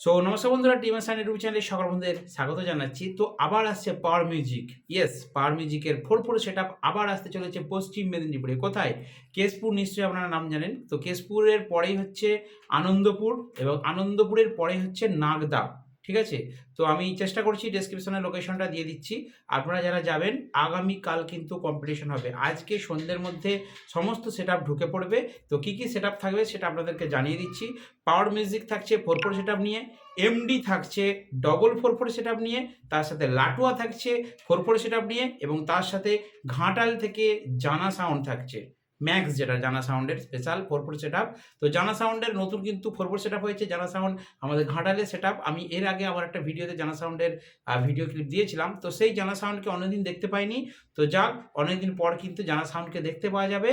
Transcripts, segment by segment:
So নমস্কার বন্ধুরা team sign YouTube চ্যানেলে সকল বন্ধুদের স্বাগত জানাচ্ছি। তো আবার আসছে পাওয়ার মিউজিক ইয়েস পাওয়ার মিউজিকের ফোর ফোর সেট আবার আসতে চলেছে পশ্চিম মেদিনীপুরে। কোথায়? কেশপুর, নিশ্চয়ই আপনারা নাম জানেন। তো কেশপুরের পরেই হচ্ছে আনন্দপুর এবং আনন্দপুরের পরেই হচ্ছে নাগদা। ঠিক আছে? তো আমি চেষ্টা করছি ডেসক্রিপশনে লোকেশনটা দিয়ে দিচ্ছি। আপনারা যারা যাবেন, আগামীকাল কিন্তু কম্পিটিশন হবে। আজকে সন্ধ্যের মধ্যে সমস্ত সেট ঢুকে পড়বে। তো কী কী সেট থাকবে সেটা আপনাদেরকে জানিয়ে দিচ্ছি। পাওয়ার মিউজিক থাকছে ফোর ফোর সেট নিয়ে এমডি থাকছে ডবল ফোর ফোর সেট নিয়ে, তার সাথে লাটুয়া থাকছে ফোর ফোর সেট নিয়ে, এবং তার সাথে ঘাটাল থেকে জানা সাউন্ড থাকছে। ম্যাক্স যেটা, জানা সাউন্ডের স্পেশাল ফোর সেট তো জানা সাউন্ডের নতুন কিন্তু ফোর সেট হয়েছে। জানা সাউন্ড আমাদের ঘাটালের সেট আপ আমি এর আগে আমার একটা ভিডিওতে জানা সাউন্ডের ভিডিও ক্লিপ দিয়েছিলাম। তো সেই জানা সাউন্ডকে অনেকদিন দেখতে পাইনি। তো যাক, অনেকদিন পর কিন্তু জানা সাউন্ডকে দেখতে পাওয়া যাবে।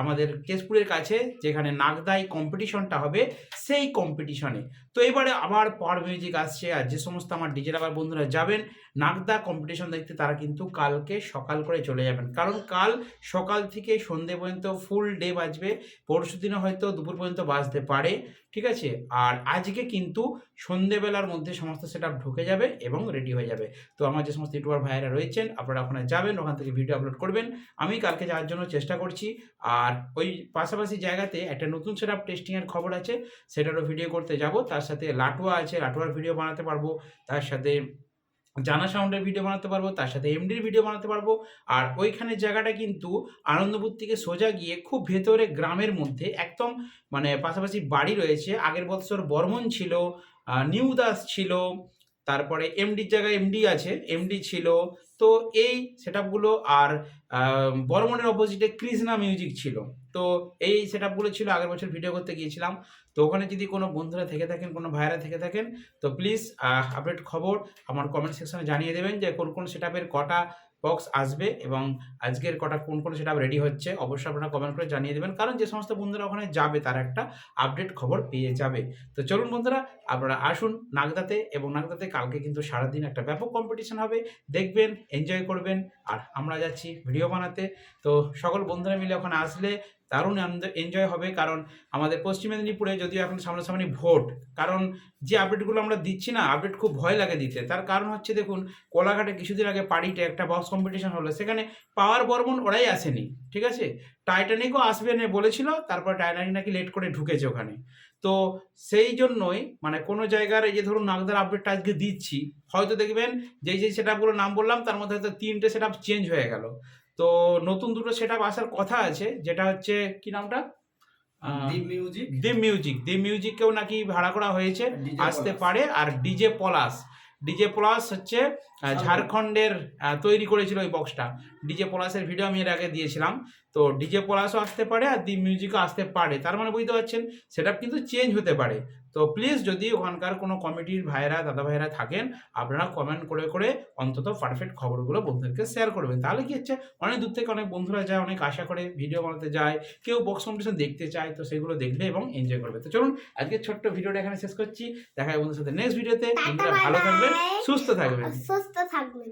আমাদের কেশপুরের কাছে, যেখানে নাগদাই কম্পিটিশনটা হবে, সেই কম্পিটিশনে তো এবারে আবার পাওয়ার মিউজিক আসছে। আর যে সমস্ত আমার ডিজে লাভার বন্ধুরা যাবেন, নাগদা কম্পিটিশন দেখতে তারা কিন্তু কালকে সকাল করে চলে যাবেন। কারণ কাল সকাল থেকে সন্ধে পর্যন্ত ফুল ডে বাজবে, পরশু দিনে হয়তো দুপুর পর্যন্ত বাজতে পারে, ঠিক আছে? আর আজকে কিন্তু সন্ধেবেলার মধ্যে সমস্ত সেট ঢুকে যাবে এবং রেডি হয়ে যাবে। তো আমার যে সমস্ত ইউটিউবার ভাইয়েরা রয়েছেন, আপনারা ওখানে যাবেন, ওখান থেকে ভিডিও আপলোড করবেন। আমি কালকে যাওয়ার জন্য চেষ্টা করছি। আর ওই পাশাপাশি জায়গাতে একটা নতুন সেট আপ টেস্টিংয়ের খবর আছে, সেটারও ভিডিও করতে যাব। তার সাথে লাটুয়া আছে, লাটুয়ার ভিডিও বানাতে পারব। তার সাথে জানা সাউন্ডের ভিডিও বানাতে পারব, তার সাথে এমডির ভিডিও বানাতে পারব। আর ওইখানে জায়গাটা কিন্তু আনন্দপুর থেকে সোজা গিয়ে খুব ভেতরে গ্রামের মধ্যে একদম মানে পাশাপাশি বাড়ি রয়েছে। আগের বছর বর্মন ছিল নিউ দাস ছিল তারপরে এমডির জায়গায় এমডি আছে এমডি ছিল। তো এই সেট আর বর্মনের অপোজিটে কৃষ্ণা মিউজিক ছিল। তো এই সেট ছিল, আগের বছর ভিডিও করতে গিয়েছিলাম। তো ওখানে যদি কোনো বন্ধুরা থেকে থাকেন, কোনো ভাইরা থেকে থাকেন, তো প্লিজ আপডেট খবর আমার কমেন্ট সেকশনে জানিয়ে দেবেন যে কোন কোন সেট কটা বক্স আসবে এবং আজকের কটা কোন কোন সেটা রেডি হচ্ছে, অবশ্যই আপনারা কমেন্ট করে জানিয়ে দেবেন। কারণ যে সমস্ত বন্ধুরা ওখানে যাবে, তার একটা আপডেট খবর পেয়ে যাবে। তো চলুন বন্ধুরা, আপনারা আসুন নাগদাতে এবং নাগদাতে কালকে কিন্তু সারাদিন একটা ব্যাপক কম্পিটিশন হবে। দেখবেন এনজয় করবেন। আর আমরা যাচ্ছি ভিডিও বানাতে। তো সকল বন্ধুরা মিলে ওখানে আসলে দারুণ এনজয় হবে। কারণ আমাদের পশ্চিম মেদিনীপুরে যদিও এখন সামনাসামনি ভোট, কারণ যে আপডেটগুলো আমরা দিচ্ছি না আপডেট খুব ভয় লাগে দিতে। তার কারণ হচ্ছে দেখুন, কোলাঘাটে কিছুদিন আগে পাড়িতে একটা বক্স কম্পিটিশন হলো, সেখানে পাওয়ার বর্মন ওরাই আসেনি, ঠিক আছে? টাইটানিকও আসবে না বলেছিল, তারপর টাইটানিক নাকি লেট করে ঢুকেছে ওখানে। তো সেই জন্যই মানে কোনো জায়গার এই যে ধরুন নাগদার আপডেটটা আজকে দিচ্ছি, হয়তো দেখবেন যেই যেই সেট নাম বললাম, তার মধ্যে হয়তো তিনটে সেট চেঞ্জ হয়ে গেল। তো নতুন দুটো সেট আপ আসার কথা আছে যেটা হচ্ছে কি নামটা? মিউজিক দি মিউজিক দি মিউজিককেও নাকি ভাড়া করা হয়েছে আসতে পারে। আর ডিজে পলাশ ডিজে পলাশ হচ্ছে ঝাড়খণ্ডের তৈরি করেছিল ওই বক্সটা ডিজে পলাশের ভিডিও আমি এর আগে দিয়েছিলাম। তো ডিজে পলাশও আসতে পারে আর দি মিউজিকও আসতে পারে। তার মানে বুঝতে পারছেন সেটা কিন্তু চেঞ্জ হতে পারে। তো প্লিজ যদি ওখানকার কোনো কমিটির ভাইরা দাদা ভাইরা থাকেন আপনারা কমেন্ট করে করে অন্তত পারফেক্ট খবরগুলো বন্ধুদেরকে শেয়ার করবেন। তাহলে কি হচ্ছে অনেক দূর থেকে অনেক বন্ধুরা যায় অনেক আশা করে ভিডিও বানাতে যায় কেউ বক্স কম্পিটিশন দেখতে চায় তো সেগুলো দেখবে এবং এনজয় করবে। তো চলুন আজকে ছোট্ট ভিডিওটা এখানে শেষ করছি। দেখা হয় বন্ধুর সাথে নেক্সট ভিডিওতে বন্ধুরা ভালো থাকবেন সুস্থ থাকবেন। সুস্থ থাকবেন।